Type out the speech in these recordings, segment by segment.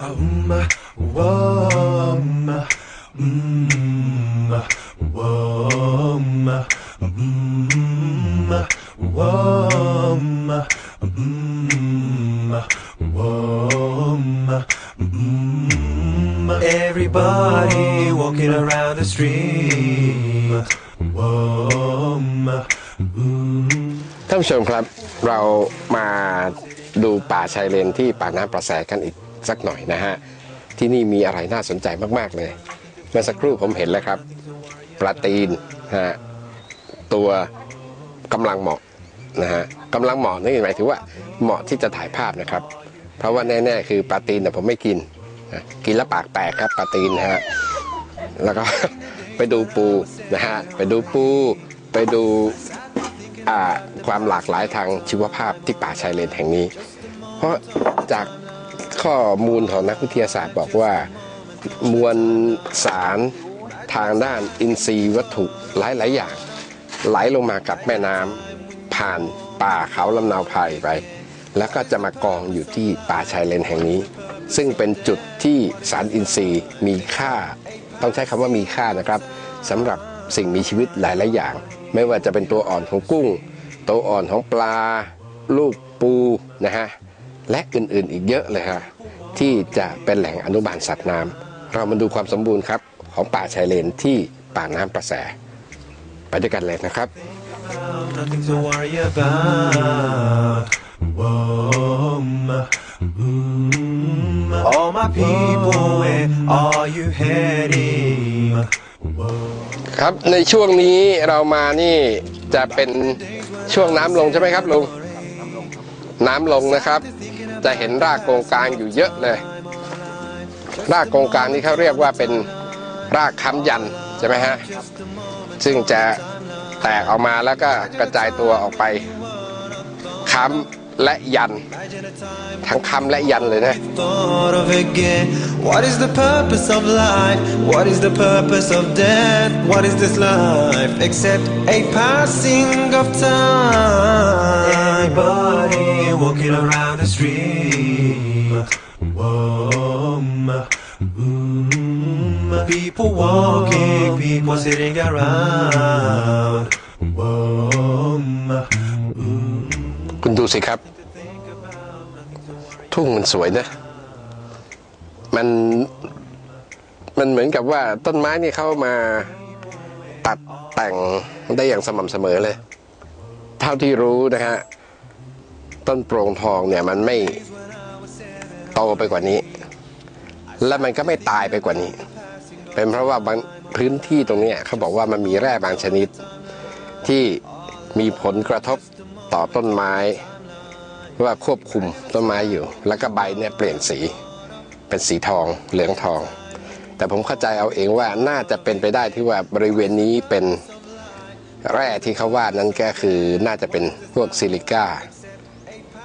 Um, um, mm, um, mm, um, mm, um, mm. Everybody walking around the street. Um, mm. ท่านผู้ชมครับเรามาดูป่าชายเลนที่ป่าน้ำประแสกันอีก สักหน่อยนะฮะ ที่นี่มีอะไรน่าสนใจมากๆเลย เมื่อสักครู่ผมเห็นแล้วครับ ปลาตีนนะฮะตัวกำลังเหมาะนะฮะกำลังเหมาะนี่หมายถึงว่าเหมาะที่จะถ่ายภาพนะครับ เพราะว่าแน่ๆ คือปลาตีนเนี่ผมไม่กินนะกินแล้วปากแตกครับปลาตีนนะฮะแล้วก็ ไปดูปูนะฮะไปดูปู ไปดูความหลากหลายทางชีวภาพที่ป่าชายเลนแห่งนี้ เพราะจาก ข้อมูลของนักวิทยาศาสตร์บอกว่า มวลสารทางด้านอินทรีย์วัตถุหลาย ๆ อย่าง ไหลลงมากับแม่น้ำผ่านป่าเขาลำนาวไพรไป แล้วก็จะมากองอยู่ที่ป่าชายเลนแห่งนี้ ซึ่งเป็นจุดที่สารอินทรีย์มีค่า ต้องใช้คำว่ามีค่านะครับสำหรับสิ่งมีชีวิตหลาย ๆ อย่าง ไม่ว่าจะเป็นตัวอ่อนของกุ้ง ตัวอ่อนของปลา ลูกปูนะฮะ และอื่น ๆ อีกเยอะเลยฮะ ที่จะเป็นแหล่งอนุบาลสัตว์น้ำเรามาดูความสมบูรณ์ครับของป่าชายเลนที่ป่าน้ำประแส ไปด้วยกันเลยนะครับ Nothing to worry about. Um, mm, all my people, where are you heading? ครับในช่วงนี้เรามานี่จะเป็นช่วงน้ำลงใช่ไหมครับลุงน้ำลงนะครับ จะเห็นรากโกงกลางอยู่เยอะเลย รากโกงกลางนี่เขาเรียกว่าเป็นรากค้ำยันใช่ไหมฮะซึ่งจะแตกออกมาแล้วก็กระจายตัวออกไปค้ำและยัน ทั้งค้ำและยันเลยนะ Thought of again. What is the purpose of life? What is the purpose of death? What is this life except a passing of time? Everybody walking around the street. Um, mm, people walking, people sitting around. Um, คุณดูสิครับ ทุ่งมันสวยนะ มัน มันเหมือนกับว่าต้นไม้นี่เข้ามาตัดแต่งได้อย่างสม่ำเสมอเลย เท่าที่รู้นะฮะ ต้นโปร่งทองเนี่ยมันไม่โตไปกว่านี้ และมันก็ไม่ตายไปกว่านี้ เป็นเพราะว่าบางพื้นที่ตรงนี้เขาบอกว่ามันมีแร่บางชนิด ที่มีผลกระทบต่อต้นไม้ ว่าควบคุมต้นไม้อยู่ แล้วก็ใบเนี่ยเปลี่ยนสีเป็นสีทองเหลืองทอง แต่ผมเข้าใจเอาเองว่าน่าจะเป็นไปได้ที่ว่าบริเวณนี้เป็นแร่ที่เขาว่านั้นก็คือน่าจะเป็นพวกซิลิก้า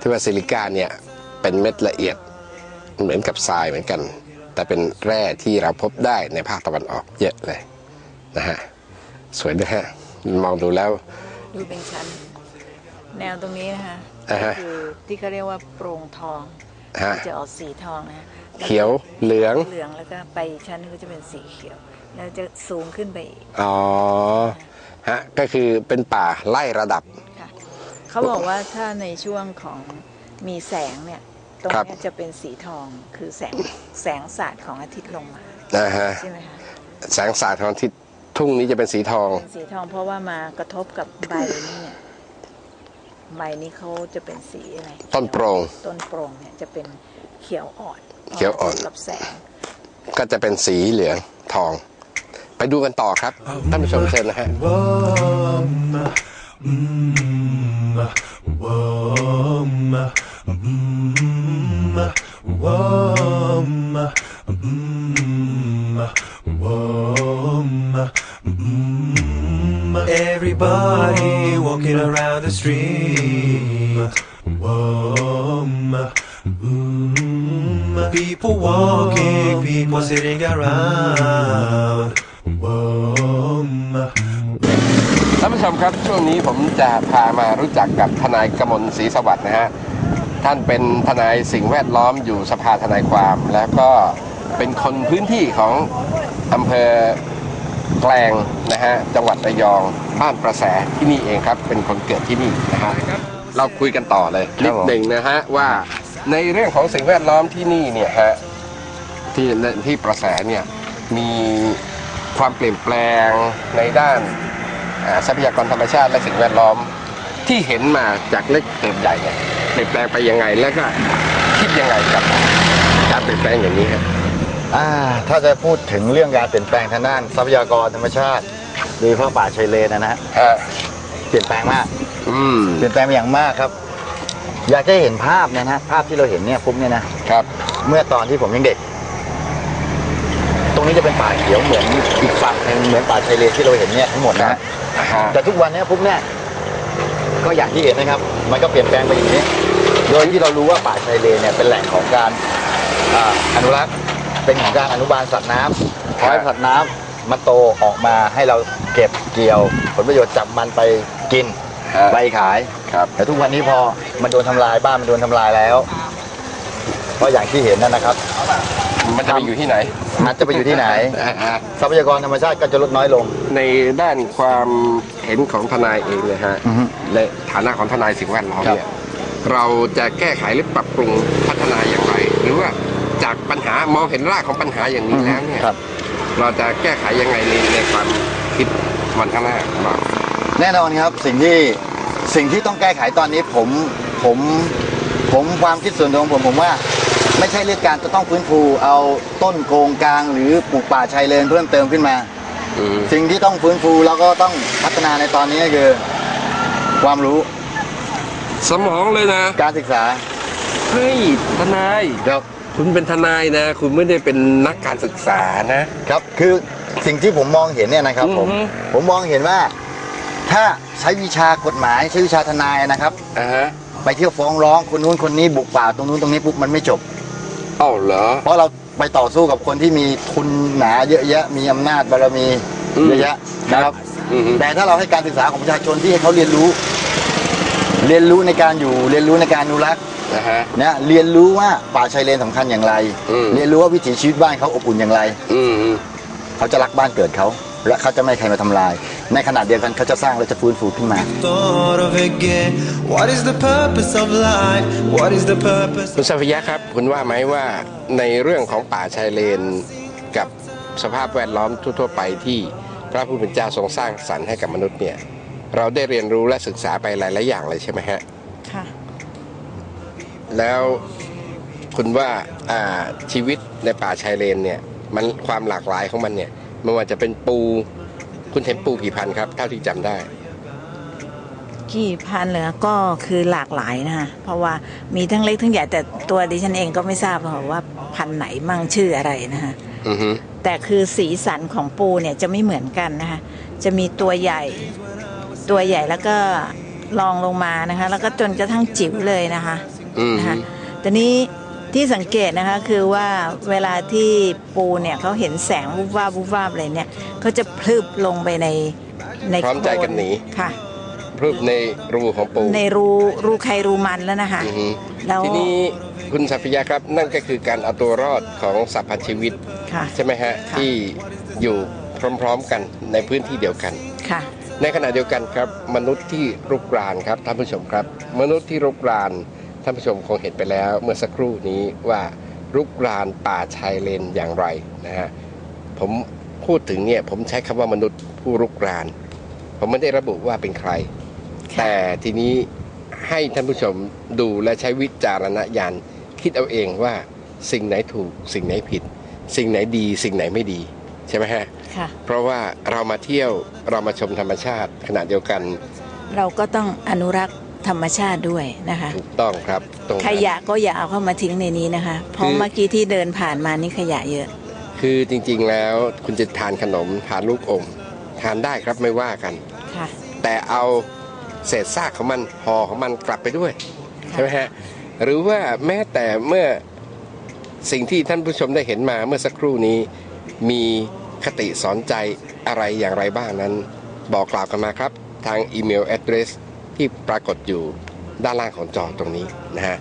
ที่ว่าซิลิก้าเนี่ยเป็นเม็ดละเอียดเหมือนกับทรายเหมือนกัน แต่เป็นแร่ที่เราพบได้ในภาคตะวันออกเยอะเลยนะฮะสวยด้วยฮะมองดูแล้วดูเป็นชั้น แนวตรงนี้นะคะอ่าฮะคือที่เขาเรียกว่าโปร่งทองฮะจะออกสีทองนะเขียวเหลืองเหลืองแล้วก็ไปอีกชั้นหนึงก็จะเป็นสีเขียว แล้วจะสูงขึ้นไปอีกอ๋อฮะก็คือเป็นป่าไล่ระดับค่ะ เขาบอกว่าถ้าในช่วงของมีแสงเนี่ยตรงครับเนี้ยจะเป็นสีทองคือแสงแสงสาดของอาทิตย์ลงมานะฮะใช่ไหมคะแสงสาดของอาทิศทุ่งนี้จะเป็นสีทองเป็นสีทองเพราะว่ามากระทบกับใบนี่เนี่ยใบนี้เขาจะเป็นสีอะไรต้นโปร่งต้นโปร่งเนี่ยจะเป็นเขียวอ่อนเขียวอ่อนพกระทบกับแสง ก็จะเป็นสีเหลืองทอง ไปดูกันต่อครับท่านผู้ชมเชิญนะฮะ Um, mm, um, mm, um, mm, um, mm. Everybody walking around the street. Um, mm, people walking, people sitting around. ผู้ชมครับช่วงนี้ผมจะพามารู้จักกับทนายกมลศรีสวัสดิ์นะฮะท่านเป็นทนายสิ่งแวดล้อมอยู่สภาทนายความ แล้วก็เป็นคนพื้นที่ของอำเภอแกลงนะฮะจังหวัดระยองบ้านประแสที่นี่เองครับ เป็นคนเกิดที่นี่นะฮะเราคุยกันต่อเลยครับนิดผมหนึ่งนะฮะว่าในเรื่องของสิ่งแวดล้อมที่นี่เนี่ยฮะที่ที่ประแสเนี่ยมีความเปลี่ยนแปลงในด้าน อ่าทรัพยากรธรรมชาติและสิ่งแวดล้อม ที่เห็นมาจากเล็กเติบใหญ่เนี่ยเปลี่ยนแปลงไปยังไงแล้วก็คิดยังไงกับการเปลี่ยนแปลงอย่างนี้ครับอ่าถ้าจะพูดถึงเรื่องการเปลี่ยนแปลงทางด้านทรัพยากรธรรมชาติโดยเฉพาะป่าชายเลนนะนะฮะฮะเปลี่ยนแปลงมาก อืมเปลี่ยนแปลงไปอย่างมากครับ อยากจะเห็นภาพเนยนะฮะภาพที่เราเห็นเนี่ยปุ๊บเนี่ยนะครับ เมื่อตอนที่ผมยังเด็กตรง นี้จะเป็นป่าเขียวเหมือนอีกฝั่งหนึงเหมือนป่าชายเลนที่เราเห็นเนี่ยทั้งหมดนะฮะฮะแต่ทุกวันเนี้ปุ๊บเนี่ยก็อย่างที่เห็นนะครับ มันก็เปลี่ยนแปลงไปอย่างนี้ โดยที่เรารู้ว่าป่าชายเลนเนี่ยเป็นแหล่งของการอ่าอนุรักษ์เป็นของการอนุบาลสัตว์น้ำขอให้สัตว์น้ำมาโตออกมาให้เราเก็บเกี่ยว ผลประโยชน์จับมันไปกินฮะไปขายครับแต่ทุกวันนี้พอมันโดนทำลายบ้านมันโดนทำลายแล้ว ก็อย่างที่เห็นนั่นนะครับ มันจะไปอยู่ที่ไหน มันจะไปอยู่ที่ไหนฮะทรัพยากรธรรมชาติก็จะลดน้อยลง ในด้านความเห็นของทนายเองนะฮะอือฮึในฐานะของทนายสิ่งแวดล้อมครับเนี่ยเราจะแก้ไขหรือปรับปรุงพัฒนาอย่างไร หรือว่าจากปัญหามองเห็นรากของปัญหาอย่างนี้แล้วเนี่ยครับเราจะแก้ไขยังไงในในความคิดวันข้างหน้าของเราแน่นอนครับสิ่งที่สิ่งที่ต้องแก้ไขตอนนี้ผมผมผมความคิดส่วนตัวของผมผมว่า ไม่ใช่เรื่องการจะต้องฟื้นฟูเอาต้นโกงกลาง หรือปลูกป่าชายเลนเพิ่มเติมขึ้นมา อืมสิ่งที่ต้องฟื้นฟูแล้วก็ต้องพัฒนาในตอนนี้ก็คือ ความรู้สมองเลยนะการศึกษาเฮ้ยทนาย ครับคุณเป็นทนายนะ คุณไม่ได้เป็นนักการศึกษานะ ครับคือสิ่งที่ผมมองเห็นเนี่ยนะครับผมอือฮึ ผมมองเห็นว่า ถ้าใช้วิชากฎหมายใช้วิชาทนายนะครับ อ่าฮะ ไปเที่ยวฟ้องร้องคนนู้นคนนี้บุกป่าตรงนู้นตรงนี้ปุ๊บมันไม่จบเอ้าเหรอ เพราะเราไปต่อสู้กับคนที่มีทุนหนาเยอะแยะ มีอำนาจบารมีอืมเยอะแยะนะครับ อือฮึแต่ถ้าเราให้การศึกษาของประชาชนที่ให้เขาเรียนรู้ เรียนรู้ในการอยู่ เรียนรู้ในการอนุรักษ์นะฮะ นะเรียนรู้ว่าป่าชายเลนสำคัญอย่างไร อืม เรียนรู้ว่าวิถีชีวิตบ้านเขาอบอุ่นอย่างไร อืมอืม เขาจะรักบ้านเกิดเขา และเขาจะไม่ให้ใครมาทำลาย ในขณะเดียวกันเขาจะสร้างและจะฟื้นฟูขึ้นมา Thought of again. What is the purpose of life? What is the purpose? คุณสัพยะครับ คุณว่าไหมว่าในเรื่องของป่าชายเลนกับสภาพแวดล้อมทั่ว ๆ ไปที่พระผู้เป็นเจ้าทรงสร้างสรรค์ให้กับมนุษย์เนี่ย เราได้เรียนรู้และศึกษาไปหลายๆอย่างเลยใช่ไหมฮะ ค่ะ แล้วคุณว่าอ่าชีวิตในป่าชายเลนเนี่ย มันความหลากหลายของมันเนี่ยไม่ว่าจะเป็นปู คุณเห็นปูกี่พันครับเท่าที่จำได้ กี่พันเหรอก็คือหลากหลายนะคะเพราะว่ามีทั้งเล็กทั้งใหญ่แต่ตัวดิฉันเองก็ไม่ทราบหรอกว่าพันธุ์ไหนมั่งชื่ออะไรนะคะอือฮึแต่คือสีสันของปูเนี่ยจะไม่เหมือนกันนะคะจะมีตัวใหญ่ ตัวใหญ่แล้วก็ลองลงมานะคะ แล้วก็จนกระทั่งจิ๋วเลยนะคะ อืมนะคะแต่นี้ ที่สังเกตนะคะคือว่าเวลาที่ปูเนี่ยเขาเห็นแสงวูบวาบวูบวาบอะไรเนี่ยเขาจะพลึบลงไปในในพร้อมใจกันหนี ค่ะรูปในรูของปูในรูรูใครรูมันแล้วนะคะอือฮึแล้วทีนี้คุณสัพยาครับนั่นก็คือการเอาตัวรอดของสัพพชีวิต ค่ะ ใช่ไหมฮะ ค่ะ ที่อยู่พร้อมๆกันในพื้นที่เดียวกัน ค่ะ ในขณะเดียวกันครับ มนุษย์ที่รุกรานครับท่านผู้ชมครับ มนุษย์ที่รุกราน ท่านผู้ชมคงเห็นไปแล้วเมื่อสักครู่นี้ว่ารุกรานป่าชายเลนอย่างไรนะฮะผมพูดถึงเนี่ยผมใช้คำว่ามนุษย์ผู้รุกราน ผมไม่ได้ระบุว่าเป็นใคร แต่ทีนี้ให้ท่านผู้ชมดูและใช้วิจารณญาณคิดเอาเองว่าสิ่งไหนถูกสิ่งไหนผิด สิ่งไหนดี สิ่งไหนไม่ดีใช่ไหมฮะค่ะเพราะว่าเรามาเที่ยวเรามาชมธรรมชาติขณะเดียวกัน เราก็ต้องอนุรักษ์ ธรรมชาติด้วยนะคะ ถูกต้องครับตรงนั้น ขยะก็อย่าเอาเข้ามาทิ้งในนี้นะคะ เพราะคือ เมื่อกี้ที่เดินผ่านมานี่ขยะเยอะ คือจริงๆแล้วคุณจะทานขนมทานลูกอมทานได้ครับไม่ว่ากัน ค่ะ แต่เอาเศษซากของมันห่อของมันกลับไปด้วย ใช่ไหมฮะ หรือว่าแม้แต่เมื่อสิ่งที่ท่านผู้ชมได้เห็นมาเมื่อสักครู่นี้มีคติสอนใจอะไรอย่างไรบ้างนั้น บอกกล่าวกันมาครับ ทางอีเมล address ที่ปรากฏอยู่ด้านล่างของจอตรงนี้นะฮะ